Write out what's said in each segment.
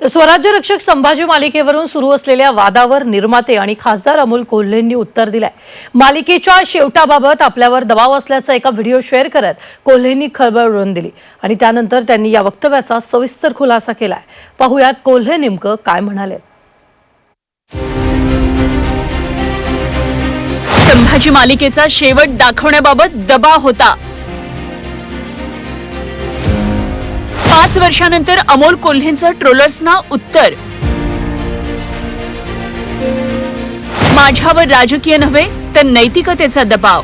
तर स्वराज्य रक्षक संभाजी मालिकेवरून सुरू असलेल्या वादावर निर्माते आणि खासदार अमोल कोल्हेंनी उत्तर दिलंय. मालिकेच्या शेवटाबाबत आपल्यावर दबाव असल्याचा एका व्हिडिओ शेअर करत कोल्हेंनी खळबळ उडवून दिली आणि त्यानंतर त्यांनी या वक्तव्याचा सविस्तर खुलासा केलाय. पाहुयात कोल्हे नेमकं काय म्हणाले. संभाजी मालिकेचा शेवट दाखवण्याबाबत दबाव होता. पाच वर्षानंतर अमोल कोल्हेंचं ट्रोलर्सना उत्तर. माझ्यावर राजकीय नव्हे तर नैतिकतेचा दबाव.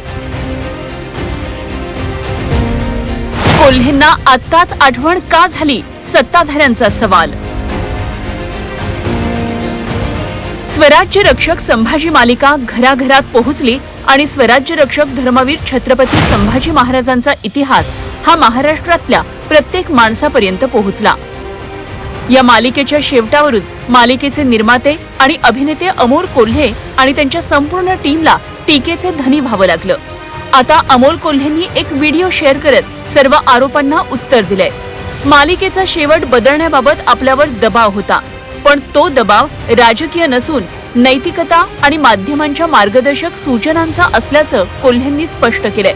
कोल्हेंना आत्ताच आठवण का झाली? सत्ताधाऱ्यांचा सवाल. स्वराज्य रक्षक संभाजी मालिका घराघरात पोहोचली आणि स्वराज्य रक्षक धर्मवीर छत्रपती संभाजी महाराजांचा इतिहास हा महाराष्ट्रातल्या प्रत्येक माणसापर्यंत पोहोचला. या मालिकेच्या शेवटावरून मालिकेचे निर्माते आणि अभिनेते अमोल कोल्हे आणि त्यांच्या संपूर्ण टीमला टीकेचे धनी व्हावं लागलं. आता अमोल कोल्हेंनी एक व्हिडिओ शेअर करत सर्व आरोपांना उत्तर दिलंय. मालिकेचा शेवट बदलण्याबाबत आपल्यावर दबाव होता पण तो दबाव राजकीय नसून नैतिकता आणि माध्यमांच्या मार्गदर्शक सूचनांचा असल्याचं कोल्हेंनी स्पष्ट केलंय.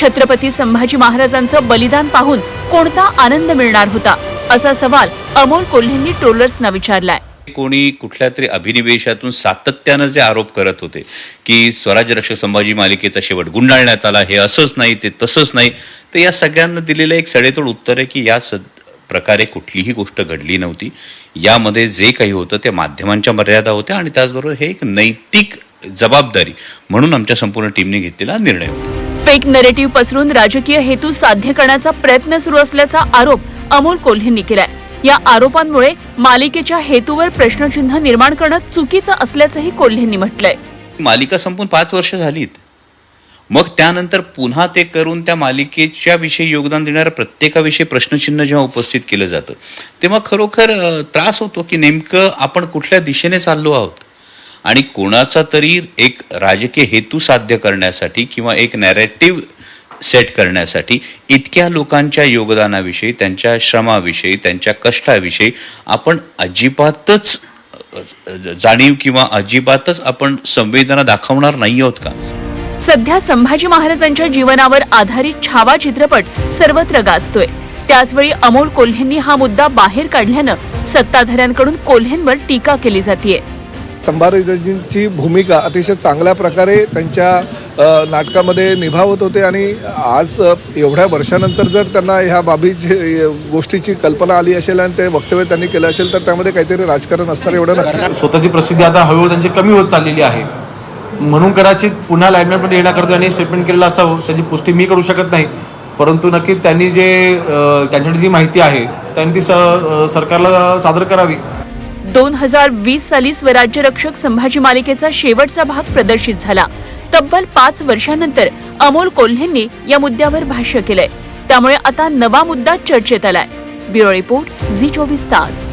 छत्रपती संभाजी महाराजांचं बलिदान पाहून कोणता आनंद मिळणार होता असा सवाल अमोल कोल्हेंनी ट्रोलर्सना विचारलाय. कोणी कुठल्या तरी अभिनिवेशातून सातत्यानं जे आरोप करत होते की स्वराज्य रक्षक संभाजी मालिकेचा शेवट गुंडाळण्यात आला हे असंच नाही ते तसंच नाही तर या सगळ्यांना दिलेलं एक सडेतोड उत्तर आहे की या स प्रकारे कुठलीही गोष्ट घडली नव्हती. यामध्ये जे काही होतं ते माध्यमांच्या मर्यादा होत्या आणि त्याचबरोबर हे एक नैतिक जबाबदारी म्हणून आमच्या संपूर्ण टीमने घेतलेला निर्णय होता. फेक नरेटिव्ह पसरून राजकीय हेतू साध्य करण्याचा प्रयत्न सुरू असल्याचा आरोप अमोल कोल्हेंनी केलाय. या आरोपांमुळे मालिकेच्या हेतूवर प्रश्नचिन्ह निर्माण करणं चुकीचं असल्याचंही कोल्हेंनी म्हटलंय. मालिका संपून पाच वर्ष झालीत. मग त्यानंतर पुन्हा ते करून त्या मालिकेच्या विषयी योगदान देणाऱ्या प्रत्येकाविषयी प्रश्नचिन्ह जेव्हा उपस्थित केलं जातं तेव्हा खरोखर त्रास होतो की नेमकं आपण कुठल्या दिशेने चाललो आहोत? आणि कोणाचा तरी एक राजकीय हेतू साध्य करण्यासाठी किंवा एक नॅरेटिव्ह सेट करण्यासाठी इतक्या लोकांच्या योगदानाविषयी त्यांच्या श्रमाविषयी त्यांच्या कष्टाविषयी आपण अजिबातच जाणीव किंवा अजिबातच आपण संवेदना दाखवणार नाही आहोत का? सध्या संभाजी महाराजांच्या जीवनावर आधारित छावा चित्रपट सर्वत्र गाजतोय. त्याचवेळी अमोल कोल्हेंनी हा मुद्दा बाहेर काढल्यानं सत्ताधाऱ्यांकडून कोल्हेंवर टीका केली जातीये. संभाजींची भूमिका अतिशय चांगल्या प्रकारे त्यांच्या नाटकामध्ये निभावत होते आणि आज एवढ्या वर्षानंतर जर त्यांना ह्या बाबीची गोष्टीची कल्पना आली असेल आणि ते वक्तव्य त्यांनी केलं असेल तर त्यामध्ये काहीतरी राजकारण असणार एवढं नक्की. स्वतःची प्रसिद्धी आता हळूहळू त्यांची कमी होत चाललेली आहे. म्हणून कदाचित पुन्हा लाईनमॅनमध्ये येण्याकरता त्यांनी स्टेटमेंट केलेलं असावं त्याची पुष्टी मी करू शकत नाही. परंतु नक्की त्यांनी जे त्यांच्याकडे जी माहिती आहे त्यांनी ती स सरकारला सादर करावी. दोन हजार वीस साली स्वराज्य रक्षक संभाजी मालिकेचा शेवटचा भाग प्रदर्शित झाला. तब्बल पाच वर्षानंतर अमोल कोल्हेंनी या मुद्द्यावर भाष्य केलंय. त्यामुळे आता नवा मुद्दा चर्चेत आलाय. ब्युरो रिपोर्ट झी चोवीस तास.